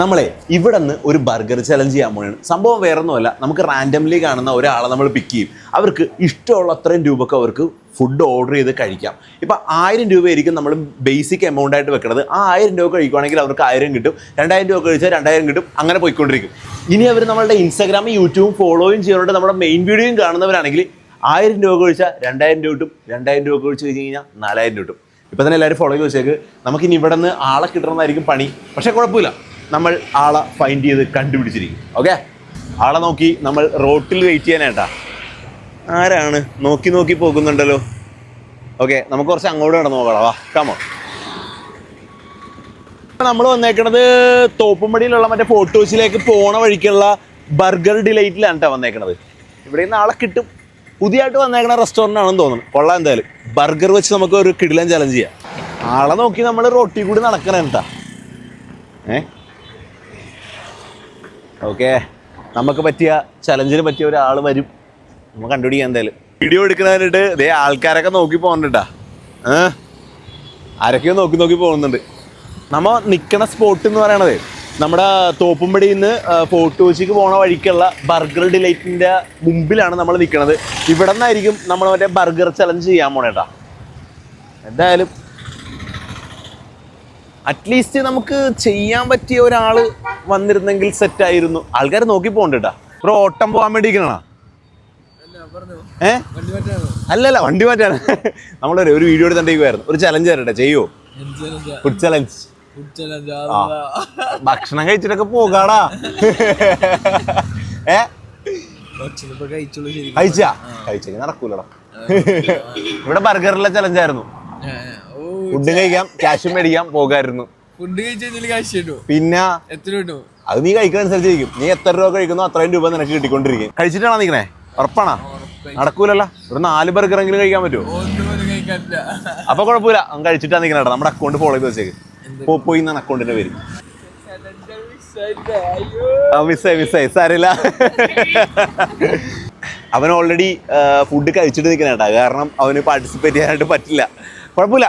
നമ്മളെ ഇവിടെ നിന്ന് ഒരു ബർഗർ ചലഞ്ച് ചെയ്യാൻ പോവുകയാണ്. സംഭവം വേറെ ഒന്നുമല്ല നമുക്ക് റാൻഡംലി കാണുന്ന ഒരാളെ നമ്മൾ പിക്ക് ചെയ്യും. അവർക്ക് ഇഷ്ടമുള്ള അത്രയും രൂപക്ക് അവർക്ക് ഫുഡ് ഓർഡർ ചെയ്ത് കഴിക്കാം. ഇപ്പം ആയിരം രൂപയായിരിക്കും നമ്മൾ ബേസിക് എമൗണ്ട് ആയിട്ട് വെക്കുന്നത് ആ ആയിരം രൂപ കഴിക്കുവാണെങ്കിൽ അവർക്ക് ആയിരം കിട്ടും. രണ്ടായിരം രൂപ കഴിച്ചാൽ രണ്ടായിരം കിട്ടും. അങ്ങനെ പോയിക്കൊണ്ടിരിക്കും. ഇനി അവർ നമ്മളുടെ ഇൻസ്റ്റാഗ്രാമും യൂട്യൂബും ഫോളോയും ചെയ്യുന്നുണ്ട് നമ്മുടെ മെയിൻ വീഡിയോയും കാണുന്നവരാണെങ്കിൽ ആയിരം രൂപ കഴിച്ചാൽ രണ്ടായിരം രൂപ കിട്ടും. രണ്ടായിരം രൂപ കഴിച്ച് കഴിഞ്ഞ് കഴിഞ്ഞാൽ നാലായിരം രൂപ കിട്ടും. ഇപ്പം തന്നെ എല്ലാവരും ഫോളോ ചെയ്ത് വെച്ചേക്ക്. നമുക്കിനി ഇവിടെ നിന്ന് ആളെ കിട്ടണമെന്നായിരിക്കും പണി. പക്ഷേ കുഴപ്പമില്ല. നമ്മൾ ആളെ ഫൈൻഡ് ചെയ്ത് കണ്ടുപിടിച്ചിരിക്കും. ഓക്കെ ആളെ നോക്കി നമ്മൾ റോട്ടിൽ വെയിറ്റ് ചെയ്യാനായിട്ടാ. ആരാണ്? നോക്കി നോക്കി പോകുന്നുണ്ടല്ലോ. ഓക്കെ നമുക്ക് കുറച്ച് അങ്ങോട്ട് കിടന്ന് നോക്കണം വാ കാമോ നമ്മൾ വന്നേക്കണത് തോപ്പുംപടിയിലുള്ള മറ്റേ ഫോട്ടോസിലേക്ക് പോണ വഴിക്കുള്ള ബർഗർ ഡിലൈറ്റിലാണ് കേട്ടോ വന്നേക്കണത്. ഇവിടെ നിന്ന് ആളെ കിട്ടും. പുതിയതായിട്ട് വന്നേക്കണ റെസ്റ്റോറന്റ് ആണെന്ന് തോന്നുന്നു. കൊള്ളാം എന്തായാലും. ബർഗർ വെച്ച് നമുക്ക് ഒരു കിടിലൻ ചലഞ്ച് ചെയ്യാം. ആളെ നോക്കി നമ്മൾ റോട്ടി കൂടി നടക്കണേ കേട്ടാ ഏ? ഓക്കെ. നമുക്ക് പറ്റിയ ചലഞ്ചിന് പറ്റിയ ഒരാൾ വരും. നമുക്ക് കണ്ടുപിടിക്കാം എന്തായാലും. വീഡിയോ എടുക്കുന്നതിനിട്ട് ഇതേ ആൾക്കാരൊക്കെ നോക്കി പോകുന്നുണ്ടാ ഏഹ് ആരൊക്കെയോ നോക്കി നോക്കി പോകുന്നുണ്ട് നമ്മ നിൽക്കുന്ന സ്പോട്ട് എന്ന് പറയണത് നമ്മുടെ തോപ്പുംപടിയിൽ നിന്ന് ഫോർട്ട് കൊച്ചിക്ക് പോണ വഴിക്കുള്ള ബർഗർ ഡിലൈറ്റിന്റെ മുമ്പിലാണ് നമ്മൾ നിൽക്കുന്നത് ഇവിടെ നിന്നായിരിക്കും നമ്മൾ മറ്റേ ബർഗർ ചലഞ്ച് ചെയ്യാൻ പോണേട്ടാ എന്തായാലും അറ്റ്ലീസ്റ്റ് നമുക്ക് ചെയ്യാൻ പറ്റിയ ഒരാൾ വന്നിരുന്നെങ്കിൽ സെറ്റ് ആയിരുന്നു. ആൾക്കാർ നോക്കി പോകണ്ടേട്ടാ. ബ്രോ ഓട്ടം പോകാൻ വേണ്ടി ഇരിക്കണോ ഏ? അല്ലല്ല വണ്ടി മാറ്റാണ് നമ്മളൊരു ഒരു വീഡിയോ എടുത്തിട്ടുണ്ടായിരുന്നു ഒരു ചലഞ്ച് തരട്ടെ ചെയ്യോ? ഫുഡ് ചലഞ്ച് ഭക്ഷണം കഴിച്ചിട്ടൊക്കെ പോകാടാ. ഏ? കഴിച്ചാ? കഴിച്ചെങ്കിൽ നടക്കൂലടാ. ഇവിടെ ബർഗറിലെ ചലഞ്ച് ആയിരുന്നു. ഫുഡ് കഴിക്കാം ക്യാഷ് മേടിക്കാം പോകായിരുന്നു. ഫുഡ് കഴിച്ചു കാശ് പിന്നെ എത്ര കിട്ടും അത് നീ കഴിക്കുന്നതനുസരിച്ചിരിക്കും നീ എത്ര രൂപ കഴിക്കുന്നു അത്രയും രൂപ നിനക്ക് കിട്ടിക്കൊണ്ടിരിക്കും. കഴിച്ചിട്ടാണോ നിൽക്കണേ ഉറപ്പാണോ? നടക്കൂലല്ലോ. ഒരു നാല് ബർഗറെങ്കിലും കഴിക്കാൻ പറ്റുമോ? അപ്പൊ കുഴപ്പമില്ല. അങ്ങ് കഴിച്ചിട്ടാ നിൽക്കണേടാ നമ്മുടെ അക്കൗണ്ട് ഫോളോ ചെയ്ത് വെച്ചേക്ക്. പോയി എന്നാണ് അക്കൗണ്ടിന്റെ പേര്. മിസ്സായി മിസ്സായി സാരില്ല അവൻ ഓൾറെഡി ഫുഡ് കഴിച്ചിട്ട് നിൽക്കണേട്ടാ കാരണം അവന് പാർട്ടിസിപ്പേറ്റ് ചെയ്യാനായിട്ട് പറ്റില്ല. കുഴപ്പമില്ല.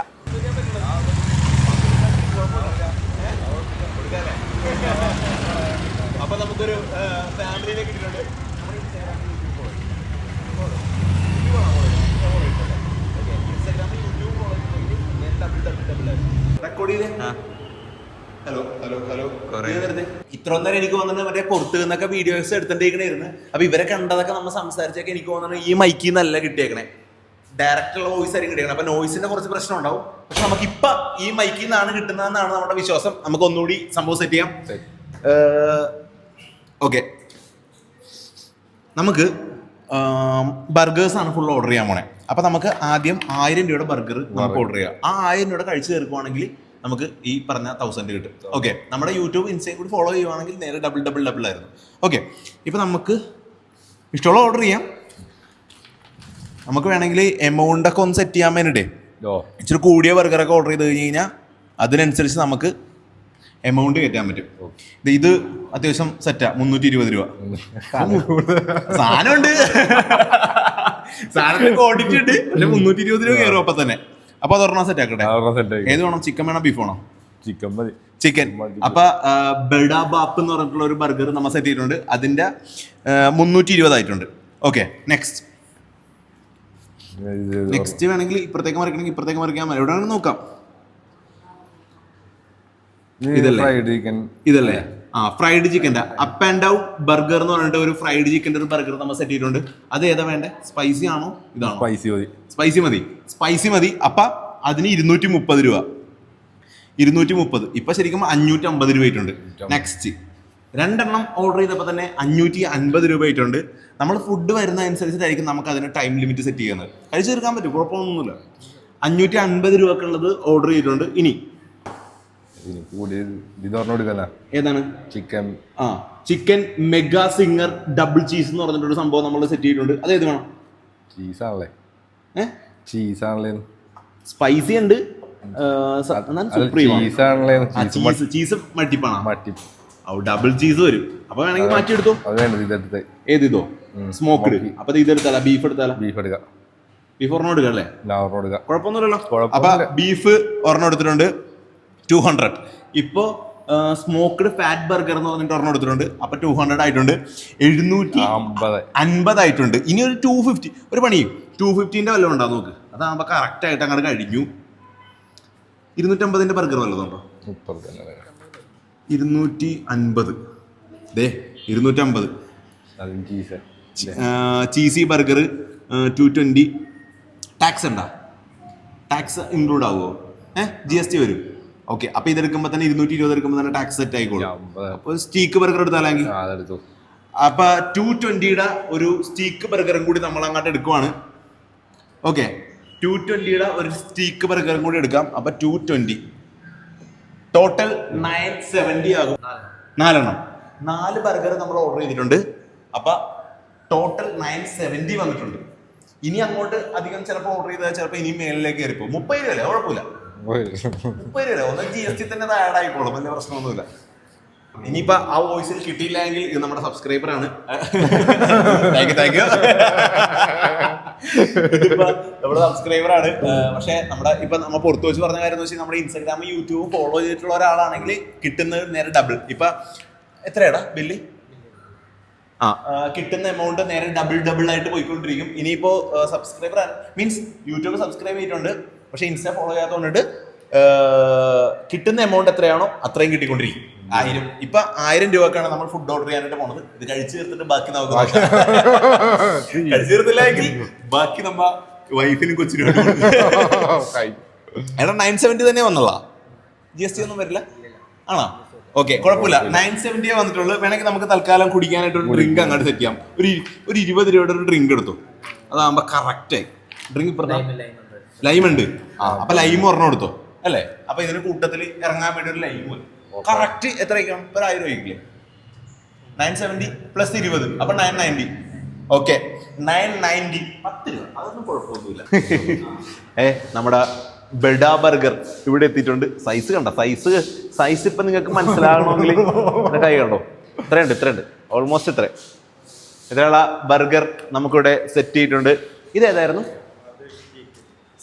റെക്കോർഡ് ചെയ്തേ. ഹലോ ഹലോ ഹലോ ഇത്ര നേരം എനിക്ക് വന്നിട്ട് മറ്റേ പുറത്ത് നിന്നൊക്കെ വീഡിയോസ് എടുത്തിട്ടേക്കണായിരുന്നു. അപ്പൊ ഇവരെ കണ്ടതൊക്കെ നമ്മൾ സംസാരിച്ചൊക്കെ എനിക്ക് തോന്നുന്നു ഈ മൈക്കിൽ നിന്നല്ല കിട്ടിയേക്കണേ. ഡയറക്റ്റ് ഉള്ള വോയിസ് ആയിരിക്കും കിട്ടിയത് അപ്പൊ നോയിസിന്റെ കുറച്ച് പ്രശ്നം ഉണ്ടാവും. പക്ഷെ നമുക്ക് ഇപ്പൊ ഈ മൈക്കിൽ നിന്നാണ് കിട്ടുന്നതെന്നാണ് നമ്മുടെ വിശ്വാസം. നമുക്ക് ഒന്നുകൂടി സംഭവം സെറ്റ് ചെയ്യാം. ഓക്കെ നമുക്ക് ബർഗേഴ്സാണ് ഫുൾ ഓർഡർ ചെയ്യാൻ പോണേ. അപ്പൊ നമുക്ക് ആദ്യം ആയിരം രൂപയുടെ ബർഗർ നമുക്ക് ഓർഡർ ചെയ്യാം. ആ ആയിരം രൂപയുടെ കഴിച്ച് തീർക്കുവാണെങ്കിൽ നമുക്ക് ഈ പറഞ്ഞ തൗസൻഡ് കിട്ടും. ഓക്കെ നമ്മുടെ യൂട്യൂബ് ഇൻസ്റ്റയും കൂടി ഫോളോ ചെയ്യുവാണെങ്കിൽ നേരെ ഡബിൾ ഡബിൾ ഡബിൾ ആയിരുന്നു. ഓക്കെ ഇപ്പൊ നമുക്ക് ഇഷ്ടമുള്ള ഓർഡർ ചെയ്യാം. നമുക്ക് വേണമെങ്കിൽ എമൗണ്ട് ഒക്കെ ഒന്ന് സെറ്റ് ചെയ്യാൻ വേണ്ടിട്ടേ ഇച്ചിരി കൂടിയ ബർഗറൊക്കെ ഓർഡർ ചെയ്ത് കഴിഞ്ഞ് കഴിഞ്ഞാൽ അതിനനുസരിച്ച് നമുക്ക് എമൗണ്ട് കയറ്റാൻ പറ്റും. ഇത് അത്യാവശ്യം സെറ്റാ മുന്നൂറ്റി ഇരുപത് രൂപ. സാധനമുണ്ട്. സാധനത്തിന് ക്വാണ്ടിറ്റി ഉണ്ട്. പക്ഷെ മുന്നൂറ്റി ഇരുപത് രൂപ കയറും അപ്പൊ തന്നെ. അപ്പൊ അതൊരെണ്ണം സെറ്റ് ആക്കട്ടെ ഏത് വേണം? ചിക്കൻ വേണം ബീഫ് വേണോ? ചിക്കൻ മതി. ചിക്കൻ അപ്പൊ ബെഡ ബാപ്പ് എന്ന് പറഞ്ഞിട്ടുള്ള ഒരു ബർഗർ നമ്മൾ സെറ്റ് ചെയ്തിട്ടുണ്ട്. അതിന്റെ മുന്നൂറ്റി ഇരുപതായിട്ടുണ്ട് ഓക്കെ നെക്സ്റ്റ് നെക്സ്റ്റ് വേണമെങ്കിൽ ഇപ്പുറത്തേക്ക് മറിക്കണമെങ്കിൽ ഇപ്പുറത്തേക്ക് മറിക്കാൻ എവിടെ വേണമെങ്കിലും നോക്കാം. ഇതല്ലേ? ഫ്രൈഡ് ചിക്കൻ ഇതല്ലേ? ആ ഫ്രൈഡ് ചിക്കന്റെ അപ്പ് ആൻഡ് ഡൗൺ ബർഗർ എന്ന് പറഞ്ഞിട്ട് ഒരു ഫ്രൈഡ് ചിക്കന്റെ ഒരു ബർഗർ നമ്മൾ സെറ്റ് ചെയ്തിട്ടുണ്ട്. അത് ഏതാ വേണ്ടേ? സ്പൈസി ആണോ? ഇതാണോ? സ്പൈസി മതി. സ്പൈസി മതി. സ്പൈസി മതി. അപ്പ അതിന് ഇരുന്നൂറ്റി മുപ്പത് രൂപ. ഇരുന്നൂറ്റി മുപ്പത് ഇപ്പൊ ശരിക്കും അഞ്ഞൂറ്റി അമ്പത് രൂപ ആയിട്ടുണ്ട്. നെക്സ്റ്റ് രണ്ടെണ്ണം ഓർഡർ ചെയ്തപ്പോൾ തന്നെ അഞ്ഞൂറ്റി അൻപത് രൂപ ആയിട്ടുണ്ട്. നമ്മൾ ഫുഡ് വരുന്ന അനുസരിച്ചിട്ടായിരിക്കും നമുക്ക് അതിന് ടൈം ലിമിറ്റ് സെറ്റ് ചെയ്യുന്നത്. കഴിച്ചു തീർക്കാൻ പറ്റും? കുഴപ്പമൊന്നുമില്ല. അഞ്ഞൂറ്റി അൻപത് രൂപക്കുള്ളത് ഓർഡർ ചെയ്തിട്ടുണ്ട്. ഇനി ഇതിന് കൂടി ഇത് പറഞ്ഞു കൊടുക്കല ഏതാണ്? ചിക്കൻ. ആ chicken mega zinger double cheese എന്ന് പറഞ്ഞിട്ടൊരു സംഭവം നമ്മൾ സെറ്റ് ചെയ്തിട്ടുണ്ട്. അത് ഏത് വേണം? ചീസാണല്ലേ ചീസാണല്ലേ സ്പൈസി ഉണ്ട്. ചീസ് മട്ടിപ്പാണോ? മട്ടി ഓ ഡബിൾ ചീസ് വരും. അപ്പൊ വേണമെങ്കിൽ മാറ്റി എടുത്തോ ഏത് ഇതോ? സ്മോക്ക്ഡ് അപ്പൊ ഇത് എടുത്താലോ ബീഫ് എടുത്താലോ? ബീഫ് എടുക്കാം. ബീഫ് ഒരെണ്ണം എടുക്കാം അല്ലേ? കുഴപ്പമൊന്നുമില്ലല്ലോ. കുഴപ്പമൊന്നുമില്ല. അപ്പൊ ബീഫ് ഒരെണ്ണം എടുത്തിട്ടുണ്ട്. ടു ഹൺഡ്രഡ് ഇപ്പോൾ സ്മോക്ക്ഡ് ഫാറ്റ് ബർഗർ എന്ന് പറഞ്ഞിട്ട് ഒരെണ്ണം എടുത്തിട്ടുണ്ട്. അപ്പൊ ടു ഹൺഡ്രഡ് ആയിട്ടുണ്ട്. എഴുന്നൂറ്റി അമ്പത്. അൻപതായിട്ടുണ്ട് ഇനി ഒരു ടു ഫിഫ്റ്റി ഒരു പണി ടു ഫിഫ്റ്റീന്റെ വല്ലതും ഉണ്ടോ നോക്ക്? അതാകുമ്പോൾ കറക്റ്റ് ആയിട്ട് അങ്ങോട്ട് കഴിഞ്ഞു. ഇരുന്നൂറ്റമ്പതിന്റെ ബർഗർ വല്ലതുണ്ടോ ഇരുന്നൂറ്റി അൻപത്. ദേ ഇരുന്നൂറ്റമ്പത്. Cheese cheesy burger two twenty tax ഉണ്ടോ? ടാക്സ് ഇൻക്ലൂഡ് ആവുമോ ഏഹ് ജി എസ് ടി വരും. ഓക്കെ അപ്പൊ ഇതെടുക്കുമ്പോൾ തന്നെ ഇരുന്നൂറ്റി ഇരുപത് എടുക്കുമ്പോ തന്നെ ടാക്സ് സെറ്റ് ആയിക്കോളും. സ്റ്റീക്ക് ബർഗർ എടുത്താലെങ്കിൽ അപ്പൊ ടു ട്വന്റിയുടെ ഒരു സ്റ്റീക്ക് ബർഗറും കൂടി നമ്മൾ അങ്ങോട്ട് എടുക്കുവാണ്. ഓക്കെ ടു ട്വന്റിയുടെ ഒരു സ്റ്റീക്ക് ബർഗറും കൂടി എടുക്കാം. അപ്പൊ two twenty total nine seventy ആകും. നാലെണ്ണം. നാല് ബർഗർ നമ്മൾ ഓർഡർ ചെയ്തിട്ടുണ്ട്. അപ്പൊ ടോട്ടൽ നയൻ സെവന്റി വന്നിട്ടുണ്ട്. ഇനി അങ്ങോട്ട് അധികം ചിലപ്പോൾ ഓർഡർ ചെയ്താൽ ചിലപ്പോൾ ഇനി മേളിലേക്ക് കയറിപ്പോ മുപ്പത് രൂപ അല്ലേ കുഴപ്പമില്ല. രൂപ ഒന്ന് ജി എസ് ടി ആഡ് ആയിക്കോളും. വലിയ പ്രശ്നമൊന്നുമില്ല. ഇനിയിപ്പോ ആ വോയിസിൽ കിട്ടിയില്ലെങ്കിൽ ഇത് നമ്മുടെ സബ്സ്ക്രൈബർ ആണ്. താങ്ക് യു താങ്ക് യു നമ്മുടെ സബ്സ്ക്രൈബർ ആണ്. പക്ഷെ നമ്മുടെ ഇപ്പൊ നമ്മൾ പുറത്തു വെച്ച് പറഞ്ഞ കാര്യം എന്ന് വെച്ചാൽ നമ്മുടെ ഇൻസ്റ്റാഗ്രാം യൂട്യൂബ് ഫോളോ ചെയ്തിട്ടുള്ള ഒരാളാണെങ്കിൽ കിട്ടുന്നത് നേരെ ഡബിൾ ഇപ്പൊ എത്രയാടാ ബില്ലി? ആ, കിട്ടുന്ന എമൗണ്ട് നേരെ ഡബിൾ ഡബിൾ ആയിട്ട് പോയിക്കൊണ്ടിരിക്കും. ഇനിയിപ്പോ സബ്സ്ക്രൈബർ മീൻസ് യൂട്യൂബ് സബ്സ്ക്രൈബ് ചെയ്തിട്ടുണ്ട്. പക്ഷെ ഇൻസ്റ്റ ഫോളോ ചെയ്യാത്തതുകൊണ്ട് കിട്ടുന്ന എമൗണ്ട് എത്രയാണോ അത്രയും കിട്ടിക്കൊണ്ടിരിക്കും. ആയിരം. ഇപ്പൊ ആയിരം രൂപക്കാണ് നമ്മൾ ഫുഡ് ഓർഡർ ചെയ്യാനായിട്ട് പോണത്. ഇത് കഴിച്ചു തീർത്തിട്ട് ബാക്കി നമുക്ക് കഴിച്ചു കഴിച്ചു തീർത്തില്ലെങ്കിൽ ബാക്കി നമ്മ വൈഫിനും കൊച്ചിനും എടാ നയൻ സെവന്റി തന്നെ വന്നുള്ള ജി എസ് ടി ഒന്നും വരില്ല? ആണോ? ഓക്കെ കുഴപ്പമില്ല. നയൻ സെവന്റിയെ വന്നിട്ടുള്ളൂ. വേണമെങ്കിൽ നമുക്ക് തൽക്കാലം കുടിക്കാനായിട്ട് ഒരു ഡ്രിങ്ക് അങ്ങോട്ട് സെറ്റ് ചെയ്യാം. ഒരു ഒരു ഇരുപത് രൂപയുടെ ഒരു ഡ്രിങ്ക് എടുത്തു. അതാകുമ്പോ കറക്റ്റ് ഡ്രിങ്ക് ഇപ്പുറത്താ. ലൈം ഉണ്ട് അപ്പൊ ലൈം ഒരെണ്ണം കൊടുത്തോ അല്ലേ? അപ്പൊ ഇതിന് കൂട്ടത്തിൽ ഇറങ്ങാൻ വേണ്ടി ഒരു ലൈം കറക്റ്റ് എത്രയ്ക്കാണ് ഒരു ആയിരം രൂപയ്ക്കില്ലേ നയൻ സെവന്റി പ്ലസ് ഇരുപത്. അപ്പൊ nine ninety. Okay. Nine ninety. പത്ത് രൂപ. അതൊന്നും കുഴപ്പമൊന്നുമില്ല. ഏ നമ്മുടെ ബെഡ ബർഗർ ഇവിടെ എത്തിയിട്ടുണ്ട്. സൈസ് കണ്ട? സൈസ് സൈസ് ഇപ്പൊ നിങ്ങൾക്ക് മനസ്സിലാകണമെങ്കിൽ കൈ കണ്ടോ? ഇത്രയുണ്ട് ഇത്രയുണ്ട്. ഓൾമോസ്റ്റ് ഇത്ര ഇത്രയുള്ള ബർഗർ നമുക്കിവിടെ സെറ്റ് ചെയ്തിട്ടുണ്ട്. ഇത്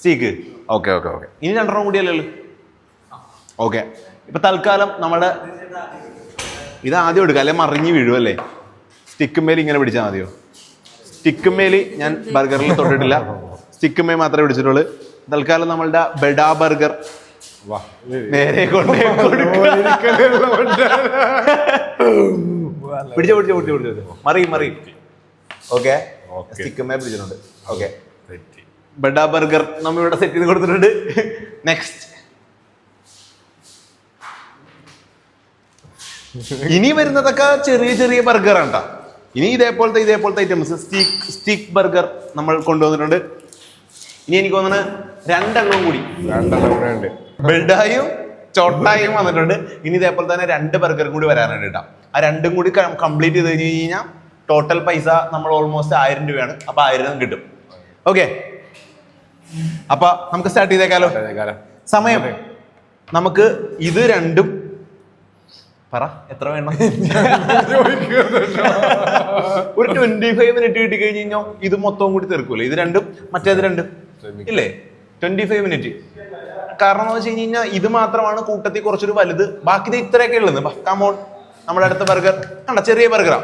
സ്റ്റീക്ക് ഓക്കെ ഓക്കെ ഓക്കെ. ഇനി രണ്ടെണ്ണം കൂടിയല്ലേ ഉള്ളൂ ഓക്കെ. ഇപ്പം തൽക്കാലം നമ്മുടെ ഇത് ആദ്യം എടുക്കുക അല്ലെ? മറിഞ്ഞ് വീഴും അല്ലേ സ്റ്റിക്കുമേൽ ഇങ്ങനെ പിടിച്ചാൽ മതിയോ? സ്റ്റിക്കുമേൽ ഞാൻ ബർഗറിൽ തൊട്ടിട്ടില്ല. സ്റ്റിക്കുമേ മാത്രമേ പിടിച്ചിട്ടുള്ളൂ. തൽക്കാലം നമ്മളുടെ ബെഡാ ബർഗർ നേരെ കൊണ്ടേ. പിടിച്ചോ പിടിച്ചോ പിടിച്ചോ പിടിച്ചോ മറിയും മറിയും. ഓക്കെ. സ്റ്റിക്കുമേ പിടിച്ചിട്ടുണ്ട്. ഓക്കെ. ബെഡാ ബർഗർ നമ്മ ഇവിടെ സെറ്റ് ചെയ്ത് കൊടുത്തിട്ടുണ്ട്. നെക്സ്റ്റ് ഇനി വരുന്നതൊക്കെ ചെറിയ ചെറിയ ബർഗർ ട്ടാ. ഇനി ഇതേപോലത്തെ ഇതേപോലത്തെ ഐറ്റംസ് സ്റ്റീക്ക് സ്റ്റീക്ക് ബർഗർ നമ്മൾ കൊണ്ടുവന്നിട്ടുണ്ട്. ഇനി എനിക്ക് തോന്നുന്നത് രണ്ടെണ്ണം കൂടി. രണ്ടെണ്ണം കൂടെ ഉണ്ട്. ബെൽഡായും ചോട്ടായും വന്നിട്ടുണ്ട്. ഇനി ഇതേപോലെ തന്നെ രണ്ട് ബർഗറും കൂടി വരാനുണ്ട് കേട്ടോ ആ രണ്ടും കൂടി കംപ്ലീറ്റ് ചെയ്ത് കഴിഞ്ഞ് കഴിഞ്ഞാൽ ടോട്ടൽ പൈസ നമ്മൾ ഓൾമോസ്റ്റ് ആയിരം രൂപയാണ്. അപ്പൊ ആയിരം കിട്ടും. ഓക്കെ അപ്പൊ നമുക്ക് സ്റ്റാർട്ട് ചെയ്തേക്കാലോ? കാലം സമയം. നമുക്ക് ഇത് രണ്ടും പറ എത്ര വേണം? ഒരു ട്വന്റി ഫൈവ് മിനിറ്റ് കിട്ടി കഴിഞ്ഞ് കഴിഞ്ഞാൽ ഇത് മൊത്തവും കൂടി തീർക്കൂലേ? ഇത് രണ്ടും മറ്റേത് രണ്ടും. ഇല്ലേ? ട്വന്റി ഫൈവ് മിനിറ്റ് കാരണം എന്ന് വെച്ച് കഴിഞ്ഞ് കഴിഞ്ഞാൽ ഇത് മാത്രമാണ് കൂട്ടത്തിൽ കുറച്ചൊരു വലുത്. ബാക്കി ഇത് ഇത്രയൊക്കെ ഉള്ളത് കമോൺ നമ്മുടെ അടുത്ത ബർഗർ കണ്ട? ചെറിയ ബർഗറാ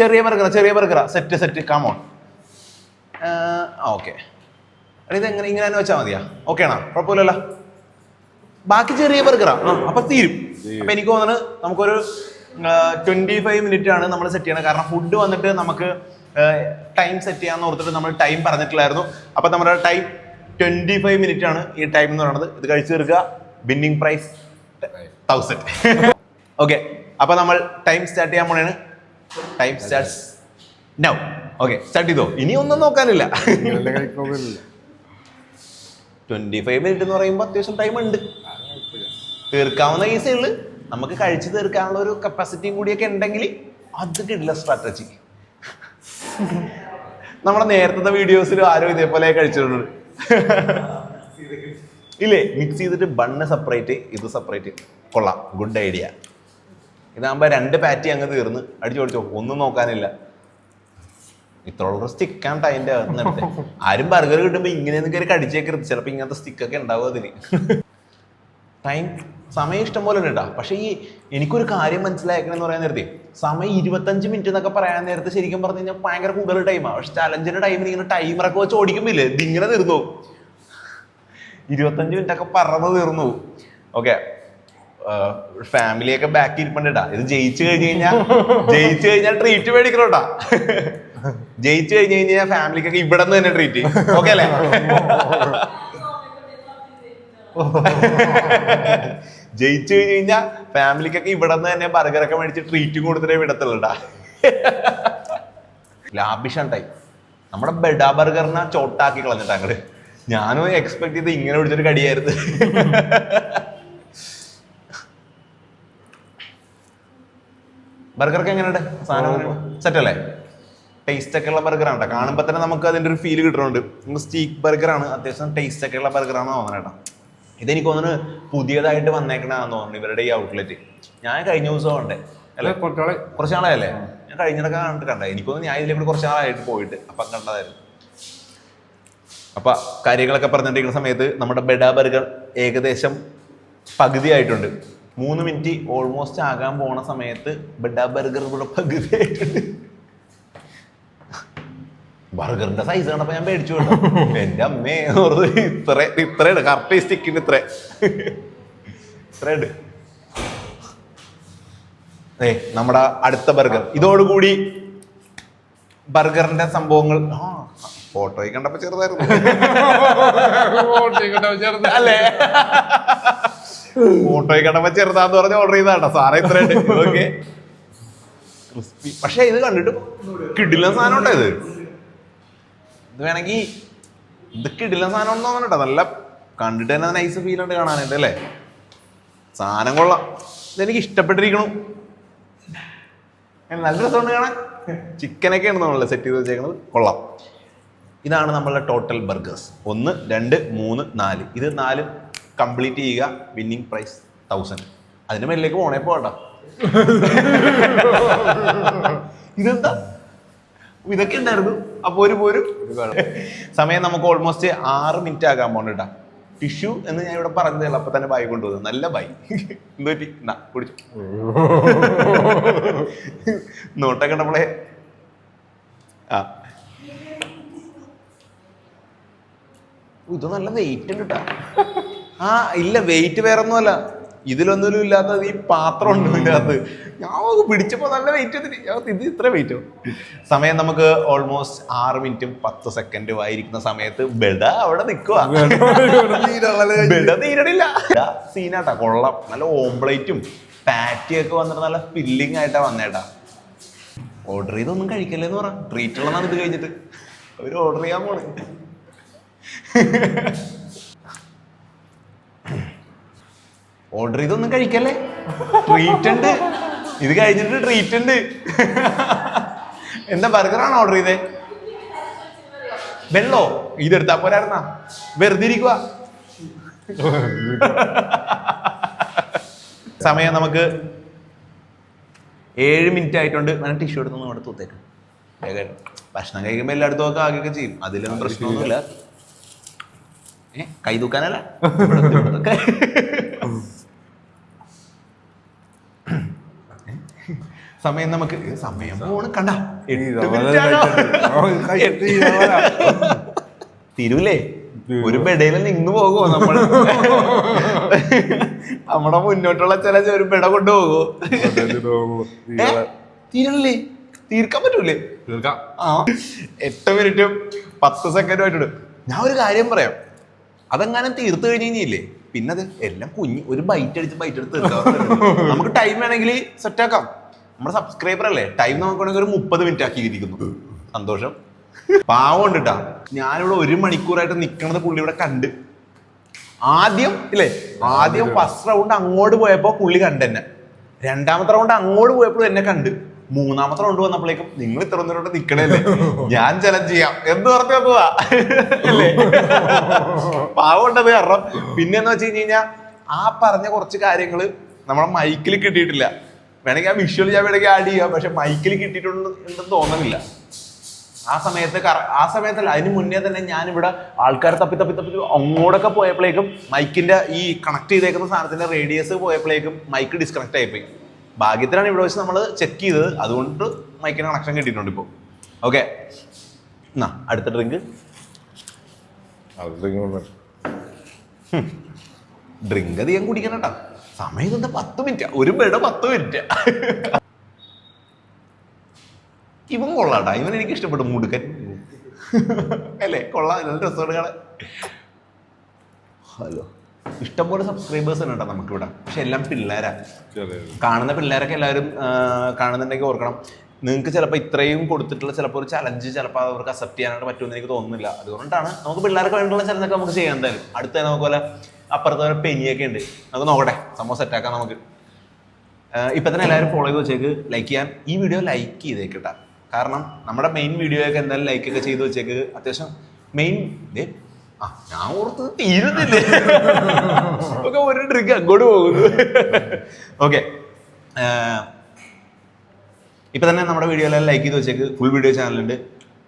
ചെറിയ ബർഗറാ ചെറിയ ബർഗറാ set set come on okay ഇത് എങ്ങനെ ഇങ്ങനെ തന്നെ വെച്ചാൽ മതിയാ? ഓക്കെ ആണോ? കുഴപ്പമില്ലല്ലോ. ബാക്കി ചെറിയ ബർഗറാ ആ. അപ്പൊ തീരും. അപ്പൊ എനിക്ക് തോന്നുന്നത് നമുക്കൊരു ട്വന്റി ഫൈവ് മിനിറ്റ് ആണ് നമ്മൾ സെറ്റ് ചെയ്യണം കാരണം ഫുഡ് വന്നിട്ട് നമുക്ക് ടൈം സെറ്റ് ചെയ്യാന്ന് ഓർത്തിട്ട് നമ്മൾ ടൈം പറഞ്ഞിട്ടില്ലായിരുന്നു. അപ്പൊ നമ്മുടെ ടൈം ട്വന്റി ഫൈവ് മിനിറ്റ് ആണ് ഈ ടൈം എന്ന് പറയുന്നത്. ഇത് കഴിച്ചു തീർക്കുക. ബിന്നിങ് പ്രൈസ് തൗസൻഡ് ഓക്കെ അപ്പൊ നമ്മൾ ടൈം സ്റ്റാർട്ട് ചെയ്യാൻ പോണേണ്. Time starts now okay start ചെയ്തോ? ഇനി ഒന്നും നോക്കാനില്ല. ട്വന്റി ഫൈവ് മിനിറ്റ് എന്ന് പറയുമ്പോൾ അത്യാവശ്യം ടൈം ഉണ്ട്. തീർക്കാവുന്ന കേസേ ഉള്ളു. നമുക്ക് കഴിച്ച് തീർക്കാനുള്ള ഒരു കപ്പാസിറ്റിയും കൂടിയൊക്കെ ഉണ്ടെങ്കിൽ അത് കിടില്ല സ്ട്രാറ്റജി നമ്മുടെ നേരത്തെ വീഡിയോസിൽ ആരും ഇതേപോലെ കഴിച്ചിട്ടുണ്ട് ഇല്ലേ? മിക്സ് ചെയ്തിട്ട് ബണ്ണ് സെപ്പറേറ്റ് ഇത് സെപ്പറേറ്റ് കൊള്ളാം. ഗുഡ് ഐഡിയ ഇതാകുമ്പോൾ രണ്ട് പാറ്റി അങ്ങ് തീർന്ന്. അടിച്ചു പൊടിച്ചോ ഒന്നും നോക്കാനില്ല. ഇത്രയുള്ള സ്റ്റിക്കാണ് അതിന്റെ അകത്ത് നിർത്തി ആരും ബർഗർ കിട്ടുമ്പോൾ ഇങ്ങനെയൊന്നും കയറി കടിച്ചേക്കരുത്. ചിലപ്പോൾ ഇങ്ങനത്തെ സ്റ്റിക്കൊക്കെ ഉണ്ടാവും അതിന്. ടൈം സമയം ഇഷ്ടം പോലെ ഉണ്ട് കേട്ടോ പക്ഷേ ഈ എനിക്കൊരു കാര്യം മനസ്സിലാക്കണമെന്ന് പറയാൻ നേരത്തെ. സമയം ഇരുപത്തഞ്ച് മിനിറ്റ് എന്നൊക്കെ പറയാൻ നേരത്തെ ശരിക്കും പറഞ്ഞു കഴിഞ്ഞാൽ ഭയങ്കര കൂടുതൽ ടൈമാണ് പക്ഷെ ചലഞ്ചിന്റെ ടൈമിൽ ഇങ്ങനെ ടൈമറൊക്കെ വെച്ച് ഓടിക്കുമ്പില്ലേ ഇതിങ്ങനെ തീർന്നു. ഇരുപത്തഞ്ച് മിനിറ്റ് ഒക്കെ പറന്ന് തീർന്നു ഓക്കെ ഫാമിലിയൊക്കെ ബാക്കി കേട്ടാ ഇത് ജയിച്ചു കഴിഞ്ഞ് കഴിഞ്ഞാൽ ജയിച്ചു കഴിഞ്ഞാൽ ട്രീറ്റ് മേടിക്കണോട്ടാ ജയിച്ചു കഴിഞ്ഞു കഴിഞ്ഞാൽ ഫാമിലിക്കൊക്കെ ഇവിടെ നിന്ന് തന്നെ ട്രീറ്റ് ഓക്കെ അല്ലേ? ജയിച്ചു കഴിഞ്ഞു കഴിഞ്ഞാൽ ഫാമിലിക്കൊക്കെ ഇവിടെ നിന്ന് തന്നെ ബർഗറൊക്കെ മേടിച്ച് ട്രീറ്റും കൊടുത്തിട്ടേ വിടത്തുള്ളൂടാ ലാഭിഷാണ് ടൈം നമ്മുടെ ബെഡാ ബർഗറിനെ ചോട്ടാക്കി കളഞ്ഞിട്ട് അങ്ങോട്ട് ഞാനും എക്സ്പെക്ട് ചെയ്ത് ഇങ്ങനെ പിടിച്ചൊരു കടിയായിരുന്നു. ബർഗർക്ക് എങ്ങനെയുണ്ട്? സാധനം? സെറ്റ് അല്ലേ? ടേസ്റ്റ് ഒക്കെ ഉള്ള ബർഗറാണ് കേട്ടോ കാണുമ്പോൾ തന്നെ നമുക്ക് അതിന്റെ ഒരു ഫീൽ കിട്ടുന്നുണ്ട്. സ്റ്റീക്ക് ബർഗറാണ് അത്യാവശ്യം ടേസ്റ്റ് ഒക്കെ ഉള്ള ബർഗറാണെന്ന് തോന്നണം കേട്ടോ ഇതെനിക്ക് തോന്നുന്നു പുതിയതായിട്ട് വന്നേക്കണാന്ന് തോന്നുന്നു ഇവരുടെ ഈ ഔട്ട്ലെറ്റ് ഞാൻ കഴിഞ്ഞ ദിവസം ഉണ്ട് അല്ലേ? കുറച്ച് നാളായല്ലേ ഞാൻ കഴിഞ്ഞിടക്ക് കണ്ടിട്ട് കണ്ട. എനിക്കൊന്നും ഞാൻ ഇതിലേക്ക് കുറച്ച് നാളായിട്ട് പോയിട്ട് അപ്പം കണ്ടതായിരുന്നു. അപ്പൊ കാര്യങ്ങളൊക്കെ പറഞ്ഞിട്ടിരിക്കുന്ന സമയത്ത് നമ്മുടെ ബെഡ ബർഗർ ഏകദേശം പകുതി ആയിട്ടുണ്ട്. മൂന്ന് മിനിറ്റ് ഓൾമോസ്റ്റ് ആകാൻ പോണ സമയത്ത് ബെഡ ബർഗർ ഇവിടെ പകുതി ആയിട്ടുണ്ട്. ബർഗറിന്റെ സൈസ് കണ്ടപ്പോ ഞാൻ മേടിച്ചു എന്റെ അമ്മേ ഇത്ര ഇത്ര കറക്റ്റ് സ്റ്റിക്കിന് ഇത്ര. ഇത്രയുണ്ട് ഏ നമ്മുടെ അടുത്ത ബർഗർ. ഇതോടുകൂടി ബർഗറിന്റെ സംഭവങ്ങൾ ഫോട്ടോയിൽ കണ്ടപ്പോ ചെറുതായിരുന്നു. അല്ലേ? ഫോട്ടോയിൽ കണ്ടപ്പോ ചെറുതാന്ന് പറഞ്ഞ് ഓർഡർ ചെയ്താട്ടോ സാറേ ഇത്രയുണ്ട് ഓക്കെ ക്രിസ്പി പക്ഷെ ഇത് കണ്ടിട്ട് കിടില സാധനം ഉണ്ടോ ഇത്? ഇത് വേണമെങ്കിൽ ഇത് കിടില സാധനം ഒന്നും തോന്നണട്ടോ നല്ല കണ്ടിട്ട് തന്നെ നൈസ് ഫീൽ ഉണ്ട് കാണാനായിട്ട് അല്ലേ? സാധനം കൊള്ളാം. ഇതെനിക്ക് ഇഷ്ടപ്പെട്ടിരിക്കണു. നല്ല രസമുണ്ട് കാണാൻ. ചിക്കനൊക്കെയാണ് നമ്മൾ സെറ്റ് ചെയ്ത് വെച്ചേക്കുന്നത് കൊള്ളാം. ഇതാണ് നമ്മളുടെ ടോട്ടൽ ബർഗേഴ്സ് ഒന്ന് രണ്ട് മൂന്ന് നാല്. ഇത് നാല് കംപ്ലീറ്റ് ചെയ്യുക. വിന്നിങ് പ്രൈസ് തൗസൻഡ് അതിന് മേലിലേക്ക് പോണേ പോകട്ടോ. ഇതെന്താ? ഇതൊക്കെ ഉണ്ടായിരുന്നു അപ്പൊ ഒരു പോരും. സമയം നമുക്ക് ഓൾമോസ്റ്റ് ആറ് മിനിറ്റ് ആകാൻ പോകണ്ട ടിഷ്യൂ എന്ന് ഞാൻ ഇവിടെ പറഞ്ഞു ഉള്ളൂ അപ്പൊ തന്നെ ബൈ കൊണ്ടുപോകുന്നു നല്ല ബൈ എന്തോറ്റി കുടിച്ചു. നോട്ടൊക്കെ നമ്മളെ ആ. ഇത് നല്ല വെയിറ്റ് ഉണ്ട് കേട്ടാ ആ ഇല്ല വെയിറ്റ് വേറെ ഒന്നുമല്ല ഇതിലൊന്നും ഇല്ലാത്തത് ഈ പാത്രം ഉണ്ട് ഇതിനകത്ത്? ഞാൻ നോക്ക് പിടിച്ചപ്പോ നല്ല വെയിറ്റ് ഇത് ഇത്ര വെയിറ്റോ സമയം നമുക്ക് ഓൾമോസ്റ്റ് ആറ് മിനിറ്റും പത്ത് സെക്കൻഡും ആയിരിക്കുന്ന സമയത്ത് ബെഡ അവിടെ നിൽക്കുക ബെഡ തീരണില്ല. സീനാട്ടാ കൊള്ളാം. നല്ല ഓംപ്ലേറ്റും പാറ്റിയൊക്കെ വന്നിട്ട് നല്ല ഫില്ലിംഗ് ആയിട്ടാ വന്നേട്ടാ. ഓർഡർ ചെയ്തൊന്നും കഴിക്കല്ലേന്ന് പറ. ട്രീറ്റ് ഉള്ളതാണ് ഇത് കഴിഞ്ഞിട്ട്. അവർ ഓർഡർ ചെയ്യാൻ പോണ്. ഓർഡർ ചെയ്തൊന്നും കഴിക്കല്ലേ? ട്രീറ്റ് ഉണ്ട്. ഇത് കഴിഞ്ഞിട്ട് ട്രീറ്റ് ഉണ്ട്. എന്താ ബർഗറാണ് ഓർഡർ ചെയ്തേ? വെള്ളോ? ഇതെടുത്താ പോരായിരുന്നാ? വെറുതെ ഇരിക്കുക സമയം നമുക്ക് ഏഴ് മിനിറ്റ് ആയിട്ടുണ്ട്. ഞാൻ ടിഷ്യൂ എടുത്തൊന്നും അവിടെ തൂത്തേക്ക്. ഭക്ഷണം കഴിക്കുമ്പോൾ എല്ലായിടത്തും ഒക്കെ ആകെയൊക്കെ ചെയ്യും. അതിലൊന്നും പ്രശ്നമൊന്നുമില്ല. ഏ? കൈ തൂക്കാനല്ല? സമയം നമുക്ക് സമയം പോണ് കണ്ട? തീരൂലേ? ഒരു ബെടയിൽ നിന്ന് പോകുമോ നമ്മൾ നമ്മുടെ മുന്നോട്ടുള്ള ചില ഒരു ബെട കൊണ്ടുപോകോ? തീരണില്ലേ? തീർക്കാൻ പറ്റൂലേ? തീർക്കാം. ആ. എട്ട് മിനിറ്റും പത്ത് സെക്കൻഡും ആയിട്ടുണ്ട്. ഞാൻ ഒരു കാര്യം പറയാം. അതെങ്ങാനും തീർത്തു കഴിഞ്ഞ് കഴിഞ്ഞില്ലേ? പിന്നെ അത് എല്ലാം കുഞ്ഞ് ഒരു ബൈറ്റ് അടിച്ച് ബൈറ്റ് എടുത്ത് തീർക്കാം. നമുക്ക് ടൈം വേണമെങ്കിൽ സെറ്റ് ആക്കാം. നമ്മുടെ സബ്സ്ക്രൈബർ അല്ലേ? ടൈം നമുക്ക് വേണമെങ്കിൽ ഒരു മുപ്പത് മിനിറ്റ് ആക്കിയിരിക്കുന്നു സന്തോഷം. പാവം ഉണ്ടിട്ടാ ഞാനിവിടെ ഒരു മണിക്കൂറായിട്ട് നിൽക്കണത് പുള്ളി ഇവിടെ കണ്ട്. ആദ്യം ഇല്ലേ? ആദ്യം ഫസ്റ്റ് റൗണ്ട് അങ്ങോട്ട് പോയപ്പോ പുള്ളി കണ്ട് എന്നെ. രണ്ടാമത്തെ റൗണ്ട് അങ്ങോട്ട് പോയപ്പോൾ എന്നെ കണ്ട്. മൂന്നാമത്തെ റൗണ്ട് വന്നപ്പോഴേക്കും നിങ്ങൾ ഇത്ര നേരം നിക്കണല്ലേ? ഞാൻ ചലഞ്ച് ചെയ്യാം. എന്ന് പറഞ്ഞു തന്നതാ അല്ലേ? പാവമുണ്ടത് കാരണം. പിന്നെന്ന് വെച്ച് കഴിഞ്ഞ് കഴിഞ്ഞാൽ ആ പറഞ്ഞ കുറച്ച് കാര്യങ്ങൾ നമ്മളെ മൈക്കിൽ കിട്ടിയിട്ടില്ല. വേണമെങ്കിൽ ആ വിഷ്വൽ ഞാൻ വേണമെങ്കിൽ ആഡ് ചെയ്യാം. പക്ഷെ മൈക്കിൽ കിട്ടിയിട്ടുണ്ട് ഉണ്ടെന്ന് തോന്നുന്നില്ല ആ സമയത്ത് ആ സമയത്തല്ല അതിന് മുന്നേ തന്നെ ഞാനിവിടെ ഇവിടെ ആൾക്കാർ തപ്പി തപ്പി തപ്പി അങ്ങോട്ടൊക്കെ പോയപ്പോഴേക്കും മൈക്കിന്റെ ഈ കണക്ട് ചെയ്തേക്കുന്ന സാധനത്തിന്റെ റേഡിയസ് പോയപ്പോഴേക്കും മൈക്ക് ഡിസ്കണക്ട് ആയിപ്പോയി. ഭാഗ്യത്തിലാണ് ഇവിടെ വെച്ച് നമ്മൾ ചെക്ക് ചെയ്തത്. അതുകൊണ്ട് മൈക്കിന് കണക്ഷൻ കിട്ടിയിട്ടുണ്ട് ഇപ്പോൾ ഓക്കെ എന്നാ അടുത്ത ഡ്രിങ്ക് ഡ്രിങ്ക് അധികം കുടിക്കണം കേട്ടോ. സമയം എന്താ പത്ത് മിനിറ്റ്? ഒരു ബെഡ് പത്ത് മിനിറ്റ്. ഇവൻ കൊള്ളാട്ടാ ഇവൻ എനിക്ക് ഇഷ്ടപ്പെട്ടു. മുടുക്കൻ. അല്ലേ? കൊള്ളാം. നല്ല രസമാണ് ഹലോ. ഇഷ്ടംപോലെ സബ്സ്ക്രൈബേഴ്സ് ഉണ്ട് കേട്ടോ നമുക്കിവിടെ. പക്ഷെ എല്ലാം പിള്ളേരാ. കാണുന്ന പിള്ളേരൊക്കെ എല്ലാവരും കാണുന്നുണ്ടെങ്കിൽ ഓർക്കണം. നിങ്ങൾക്ക് ചിലപ്പോൾ ഇത്രയും കൊടുത്തിട്ടുള്ള ചിലപ്പോൾ ഒരു ചലഞ്ച് ചിലപ്പോൾ അവർക്ക് അക്സെപ്റ്റ് ചെയ്യാനായിട്ട് പറ്റുമെന്ന് എനിക്ക് തോന്നുന്നില്ല. അതുകൊണ്ടാണ് നമുക്ക് പിള്ളേർക്ക് വേണ്ടിയുള്ള ചലഞ്ചൊക്കെ നമുക്ക് ചെയ്യാൻ എന്തായാലും. അടുത്ത നമുക്ക് പോലെ അപ്പുറത്തെ ഒരു പെനിയൊക്കെ ഉണ്ട്. നമുക്ക് നോക്കട്ടെ സംഭവം സെറ്റാക്കാം നമുക്ക്. ഇപ്പൊ തന്നെ എല്ലാവരും ഫോളോ ചെയ്ത് വെച്ചേക്ക് ലൈക്ക് ചെയ്യാൻ. ഈ വീഡിയോ ലൈക്ക് ചെയ്തേക്കട്ടെ കാരണം നമ്മുടെ മെയിൻ വീഡിയോയൊക്കെ എന്തായാലും ലൈക്ക് ഒക്കെ ചെയ്ത് വെച്ചേക്ക്. അത്യാവശ്യം മെയിൻ ആ ഞാൻ ഓർത്ത് തീരുന്നില്ലേ? ഒക്കെ ഒരു ട്രിക്ക് അങ്ങോട്ട് പോകുന്നു. ഓക്കെ ഇപ്പൊ തന്നെ നമ്മുടെ വീഡിയോ എല്ലാം ലൈക്ക് ചെയ്ത് വെച്ചേക്ക്. ഫുൾ വീഡിയോ ചാനലുണ്ട്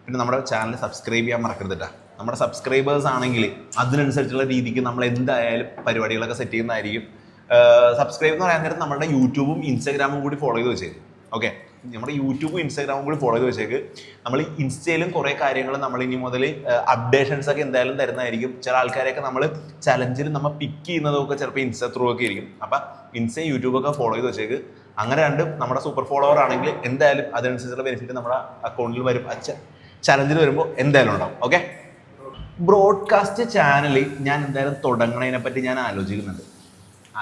പിന്നെ നമ്മുടെ ചാനൽ സബ്സ്ക്രൈബ് ചെയ്യാൻ മറക്കരുത് കേട്ടോ നമ്മുടെ സബ്സ്ക്രൈബേഴ്സ് ആണെങ്കിൽ അതിനനുസരിച്ചുള്ള രീതിക്ക് നമ്മൾ എന്തായാലും പരിപാടികളൊക്കെ സെറ്റ് ചെയ്യുന്നതായിരിക്കും. സബ്സ്ക്രൈബ് എന്ന് പറയാൻ നേരം നമ്മുടെ യൂട്യൂബും ഇൻസ്റ്റാഗ്രാമും കൂടി ഫോളോ ചെയ്ത് വെച്ചേക്ക്. ഓക്കെ നമ്മുടെ യൂട്യൂബും ഇൻസ്റ്റാഗ്രാമും കൂടി ഫോളോ ചെയ്ത് വെച്ചേക്ക്. നമ്മൾ ഇൻസ്റ്റയിലും കുറേ കാര്യങ്ങൾ നമ്മൾ ഇനി മുതൽ അപ്ഡേഷൻസ് ഒക്കെ എന്തായാലും തരുന്നതായിരിക്കും. ചില ആൾക്കാരെയൊക്കെ നമ്മൾ ചലഞ്ചിൽ നമ്മൾ പിക്ക് ചെയ്യുന്നതൊക്കെ ചിലപ്പോൾ ഇൻസ്റ്റ ത്രൂ ഒക്കെ ആയിരിക്കും. അപ്പം ഇൻസ്റ്റയും യൂട്യൂബൊക്കെ ഫോളോ ചെയ്ത് വെച്ചേക്ക്. അങ്ങനെ രണ്ട് നമ്മുടെ സൂപ്പർ ഫോളോവർ ആണെങ്കിൽ എന്തായാലും അതിനനുസരിച്ചുള്ള ബെനിഫിറ്റ് നമ്മുടെ അക്കൗണ്ടിൽ വരും. അച്ഛൻ ചലഞ്ചിൽ വരുമ്പോൾ എന്തായാലും ഉണ്ടാവും. ഓക്കെ ബ്രോഡ്കാസ്റ്റ് ചാനലിൽ ഞാൻ എന്തായാലും തുടങ്ങണതിനെ പറ്റി ഞാൻ ആലോചിക്കുന്നുണ്ട്.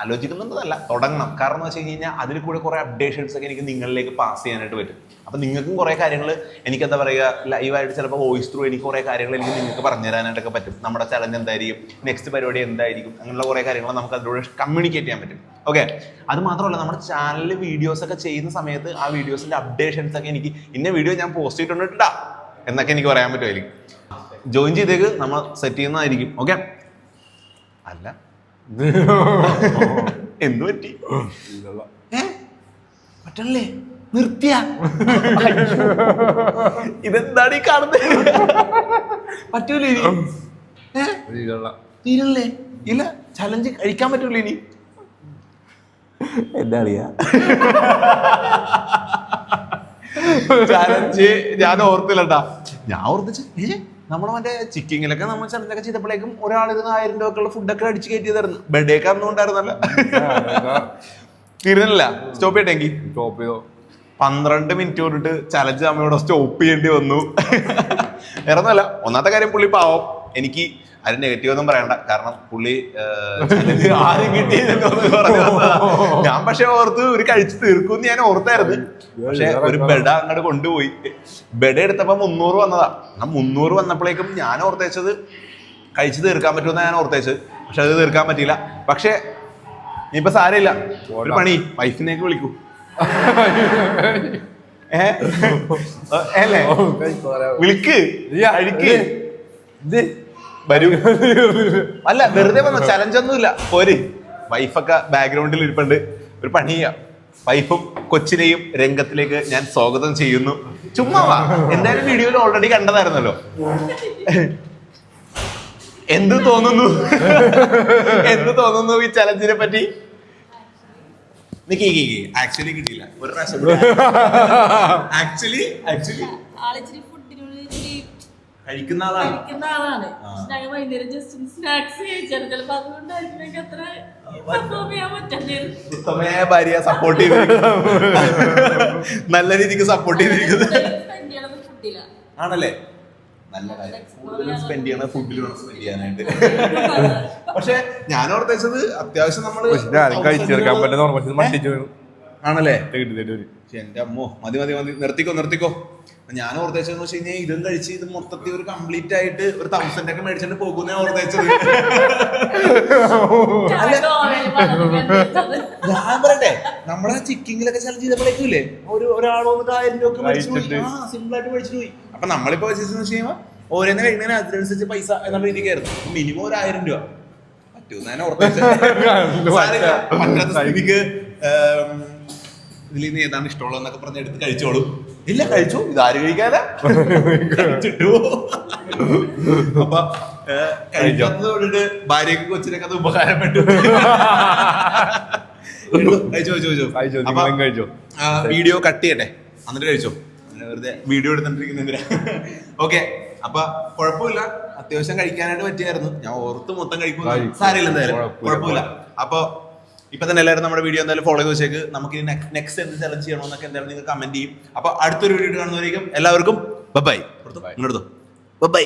ആലോചിക്കുന്നുണ്ടല്ല തുടങ്ങണം. കാരണം എന്ന് വെച്ച് കഴിഞ്ഞ് കഴിഞ്ഞാൽ അതിൽ കൂടെ കുറേ അപ്ഡേഷൻസ് ഒക്കെ എനിക്ക് നിങ്ങളിലേക്ക് പാസ് ചെയ്യാനായിട്ട് പറ്റും. അപ്പം നിങ്ങൾക്കും കുറേ കാര്യങ്ങൾ എനിക്ക് എന്താ പറയുക ലൈവായിട്ട് ചിലപ്പോൾ വോയിസ് ത്രൂ എനിക്ക് കുറേ കാര്യങ്ങൾ എനിക്ക് നിങ്ങൾക്ക് പറഞ്ഞു തരാനായിട്ടൊക്കെ പറ്റും. നമ്മുടെ ചലഞ്ച് എന്തായിരിക്കും നെക്സ്റ്റ് പരിപാടി എന്തായിരിക്കും അങ്ങനെയുള്ള കുറേ കാര്യങ്ങൾ നമുക്ക് അതിലൂടെ കമ്മ്യൂണിക്കേറ്റ് ചെയ്യാൻ പറ്റും. ഓക്കെ അത് മാത്രമല്ല നമ്മുടെ ചാനലിൽ വീഡിയോസ് ഒക്കെ ചെയ്യുന്ന സമയത്ത് ആ വീഡിയോസിന്റെ അപ്ഡേഷൻസ് ഒക്കെ എനിക്ക് ഇന്ന വീഡിയോ ഞാൻ പോസ്റ്റ് ചെയ്തിട്ടുണ്ട് എന്നൊക്കെ എനിക്ക് പറയാൻ പറ്റുമായിരിക്കും. ജോയിൻ ചെയ്തേക്ക് നമ്മൾ സെറ്റ് ചെയ്യുന്നതായിരിക്കും. ഓക്കെ അല്ല. എന്തു പറ്റി? പറ്റല്ലേ നിർത്തിയ? ഇതെന്താണ് ഈ കാണുന്നത് പറ്റൂല ഇനി? തീരല്ലേ? ഇല്ല. ചലഞ്ച് കഴിക്കാൻ പറ്റൂല ഇനി. എന്താ അറിയാ? ചലഞ്ച് ഞാൻ ഓർത്തില്ലട്ടാ. ഞാൻ ഓർത്തിച്ച് ഏ? നമ്മുടെ മറ്റേ ചിക്കിങ്ങിലൊക്കെ നമ്മൾ ചലഞ്ചൊക്കെ ചെയ്തപ്പോഴേക്കും ഒരാൾ ഇരുന്ന് ആയിരം രൂപക്കുള്ള ഫുഡൊക്കെ അടിച്ച് കയറ്റി കയറ്റിയതായിരുന്നു ബെഡേക്ക് അന്നുണ്ടായിരുന്നല്ലോ തീരുന്നില്ല സ്റ്റോപ്പ് ചെയ്യട്ടെങ്കിൽ സ്റ്റോപ്പ് ചെയ്തോ. പന്ത്രണ്ട് മിനിറ്റ് കൊണ്ടിട്ട് ചലഞ്ച് നമ്മളിവിടെ സ്റ്റോപ്പ് ചെയ്യേണ്ടി വന്നു. വേറെ ഒന്നല്ല ഒന്നാമത്തെ കാര്യം പുള്ളി പാവം. എനിക്ക് അതിന് നെഗറ്റീവ് ഒന്നും പറയണ്ട. കാരണം പുള്ളി ആദ്യം കിട്ടിയെന്ന് പറഞ്ഞു ഞാൻ പക്ഷെ ഓർത്ത് ഒരു കഴിച്ച് തീർക്കും ഞാൻ ഓർത്തായിരുന്നു. പക്ഷെ ഒരു ബെഡ അങ്ങോട്ട് കൊണ്ടുപോയി. ബെഡ എടുത്തപ്പോ മുന്നൂറ് വന്നതാ. ആ മുന്നൂറ് വന്നപ്പോഴേക്കും ഞാൻ ഓർത്തേച്ചത് കഴിച്ച് തീർക്കാൻ പറ്റുമെന്ന് ഞാൻ ഓർത്തേച്ചത്. പക്ഷെ അത് തീർക്കാൻ പറ്റിയില്ല. പക്ഷെ ഇനിയിപ്പോ സാരമില്ല. ഒരു പണി. വൈഫിനേക്ക് വിളിക്കൂ. ഏഹ് അല്ലേ? വിളിക്ക്. കഴിക്ക് വരൂ. അല്ല വെറുതെ വന്ന ചലഞ്ച് ഒന്നുമില്ല. പോര്. വൈഫൊക്കെ ബാക്ക്ഗ്രൗണ്ടിൽ ഇരിപ്പുണ്ട്. ഒരു പണി ചെയ്യാം. വൈഫും കൊച്ചിനെയും രംഗത്തിലേക്ക് ഞാൻ സ്വാഗതം ചെയ്യുന്നു. ചുമ്മാ വാ. എന്തായാലും വീഡിയോയിൽ ഓൾറെഡി കണ്ടതായിരുന്നല്ലോ. എന്ത് തോന്നുന്നു? എന്ത് തോന്നുന്നു ഈ ചലഞ്ചിനെ പറ്റി? ആക്ച്വലി കിട്ടിയില്ല. ഒരു പ്രാവശ്യം ആക്ച്വലി ആക്ച്വലി കഴിക്കുന്ന ആളാണ്. കഴിക്കുന്ന ആളാണ്. ഞങ്ങൾ വൈകുന്നേരം ജസ്റ്റ് സ്നാക്സ് കഴിച്ചാൽ ചിലപ്പോ അതുകൊണ്ടായിരിക്കും എനിക്ക് അത്ര ഉത്തമയായ ഭാര്യ സപ്പോർട്ട് ചെയ്തിരിക്കുന്നു. നല്ല രീതിക്ക് സപ്പോർട്ട് ചെയ്തിരിക്കുന്നു. സ്പെൻഡ് ചെയ്യണത് ഫുഡില്ല ആണല്ലേ? നല്ല കാര്യം. കൂടുതലും സ്പെൻഡ് ചെയ്യണ ഫുഡിൽ വേണം സ്പെൻഡ് ചെയ്യാനായിട്ട്. പക്ഷെ ഞാൻ ഓർത്തേച്ചത് അത്യാവശ്യം നമ്മൾ ആണല്ലേ? എന്റെ അമ്മോ. മതി മതി മതി. നിർത്തിക്കോ നിർത്തിക്കോ. ഞാൻ ഓർത്തേച്ചെന്ന് വെച്ച് കഴിഞ്ഞാൽ ഇതും കഴിച്ച് ഇത് മൊത്തത്തിൽ ഒരു കംപ്ലീറ്റ് ആയിട്ട് ഒരു തൗസൻഡ് ഒക്കെ മേടിച്ചിട്ട് പോകുന്നേ ഓർത്തേച്ചത്. ഞാൻ പറയട്ടെ നമ്മളെ ചിക്കിങ്ങിലൊക്കെ ചലഞ്ച് ചെയ്തപ്പോഴേക്കൂലേ ഒരു ഒരാൾ വന്നിട്ട് ആയിരം രൂപ മേടിച്ചു പോയി. ആ സിമ്പിൾ ആയിട്ട് മേടിച്ചു പോയി. അപ്പൊ നമ്മളിപ്പോ വെച്ചെന്ന് വെച്ച് കഴിയുമ്പോൾ ഓരോന്ന് കഴിക്കുന്നതിന് അതിനനുസരിച്ച് പൈസ എന്നുള്ള രീതിക്കായിരുന്നു. മിനിമം ഒരു ആയിരം രൂപ. പറ്റൂന്ന് ഞാൻ ഓർത്തേച്ചത്. സ്ഥിതിക്ക് ഏം, ഇതിൽ നിന്ന് ഏതാണ് ഇഷ്ടമുള്ളത് എന്നൊക്കെ പറഞ്ഞ് എടുത്ത് കഴിച്ചോളൂ. ഇല്ല കഴിച്ചു. ഇത് ആര് കഴിക്കാതെ കഴിച്ചിട്ടു. അപ്പൊ ഏഹ്, കഴിക്കാത്തത് കൊണ്ടിട്ട് ഭാര്യക്ക് കൊച്ചിനൊക്കെ അത് ഉപകാരപ്പെട്ടു കഴിച്ചോ കഴിച്ചോ. വീഡിയോ കട്ട് ചെയ്യട്ടെ? എന്നിട്ട് കഴിച്ചോ? വെറുതെ വീഡിയോ എടുത്തോണ്ടിരിക്കുന്നെന്തിനാ ഓക്കെ. അപ്പൊ കുഴപ്പമില്ല. അത്യാവശ്യം കഴിക്കാനായിട്ട് പറ്റിയായിരുന്നു. ഞാൻ ഓർത്ത് മൊത്തം കഴിക്കുമ്പോൾ കഴിക്കും. സാരമില്ല എന്തായാലും. കുഴപ്പമില്ല. അപ്പൊ ഇപ്പൊ തന്നെ എല്ലാവരും നമ്മുടെ വീഡിയോ എന്തായാലും ഫോളോ ചെയ്ത് വെച്ചേക്ക്. നമുക്ക് നെക്സ്റ്റ് എന്ത് ചലഞ്ച് ചെയ്യണമെന്നൊക്കെ എന്തായാലും നിങ്ങൾ കമന്റ് ചെയ്യും. അപ്പൊ അടുത്തൊരു വീഡിയോ കാണുന്നവരേക്കും എല്ലാവർക്കും ബൈ ബൈ ബൈ